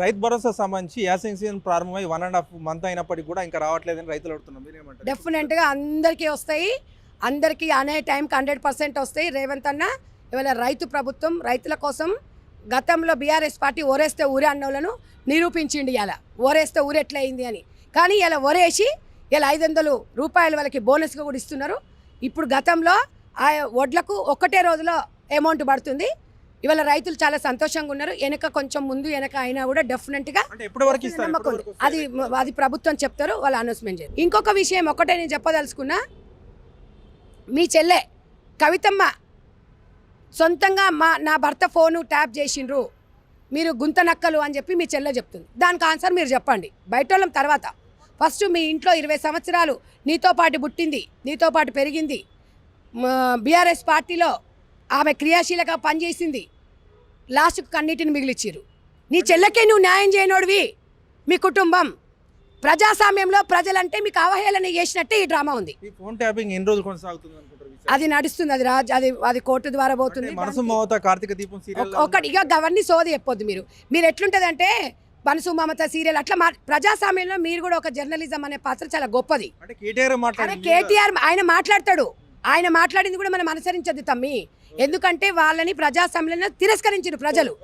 రైతు భరోసా సంబంధించి యాసింగ్ సీజన్ ప్రారంభమై వన్ అండ్ హాఫ్ మంత్ అయినప్పటికీ కూడా ఇంకా రావట్లేదని రైతులు అడుగుతున్నారు. మీరేమంటారు? డెఫినెట్గా అందరికీ వస్తాయి. అందరికీ అనే టైంకి హండ్రెడ్ పర్సెంట్ వస్తాయి. రేవంత్ అన్న ఇవాళ రైతు ప్రభుత్వం రైతుల కోసం గతంలో బీఆర్ఎస్ పార్టీ ఓరేస్తే ఊరే అన్నోళ్ళను నిరూపించిండి ఇలా ఓరేస్తే ఊరు ఎట్లా అయింది అని. కానీ ఇలా ఓరేసి ఇలా ఐదు వందలు రూపాయలు వాళ్ళకి బోనస్గా కూడా ఇస్తున్నారు. ఇప్పుడు గతంలో ఆ వడ్లకు ఒక్కటే రోజులో అమౌంట్ పడుతుంది. ఇవాళ రైతులు చాలా సంతోషంగా ఉన్నారు. వెనక కొంచెం ముందు వెనక అయినా కూడా వరకు ఇస్తారు? నమ్మకం అది? అది ప్రభుత్వం చెప్తారు వాళ్ళు అనౌన్స్మెంట్ చేయాలి. ఇంకొక విషయం ఒకటే నేను చెప్పదలుచుకున్నా. మీ చెల్లె కవితమ్మ సొంతంగా మా నా భర్త ఫోను ట్యాప్ చేసిండ్రు. మీరు గుంత నక్కలు అని చెప్పి మీ చెల్లె చెప్తుంది. దానికి ఆన్సర్ మీరు చెప్పండి. బయట తర్వాత. ఫస్ట్ మీ ఇంట్లో ఇరవై సంవత్సరాలు నీతో పాటు పుట్టింది నీతో పాటు పెరిగింది. బీఆర్ఎస్ పార్టీలో ఆమె క్రియాశీలక పనిచేసింది. లాస్ట్కు కన్నీటిని మిగిలిచ్చిర్రు. నీ చెల్లెకే నువ్వు న్యాయం చేయనోడివి. మీ కుటుంబం. ప్రజాస్వామ్యంలో ప్రజలంటే మీకు అవహేళన చేసినట్టే ఈ డ్రామా ఉంది. ఈ ఫోన్ ట్యాపింగ్ ఎన్ని రోజులు కొనసాగుతుంది అనుకుంటారు విచారణ? అది నడుస్తుంది అది రాజ్ అది అది కోర్టు ద్వారా అంటే పోతుంది మనసు మమత కార్తీక దీపం సీరియల్ ఒకటి ఇక అవన్నీ సోది చెప్పొద్దు మీరు. మీరు ఎట్లుంటదంటే మనసు మమత సీరియల్ అట్లా మా ప్రజాస్వామ్యంలో మీరు కూడా ఒక జర్నలిజం అనే పాత్ర చాలా గొప్పది. అంటే కేటీఆర్ ఆయన మాట్లాడతాడు. ఆయన మాట్లాడింది కూడా మనం అనుసరించద్దు తమ్మి. ఎందుకంటే వాళ్ళని ప్రజాస్వామ్యంలో తిరస్కరించారు ప్రజలు.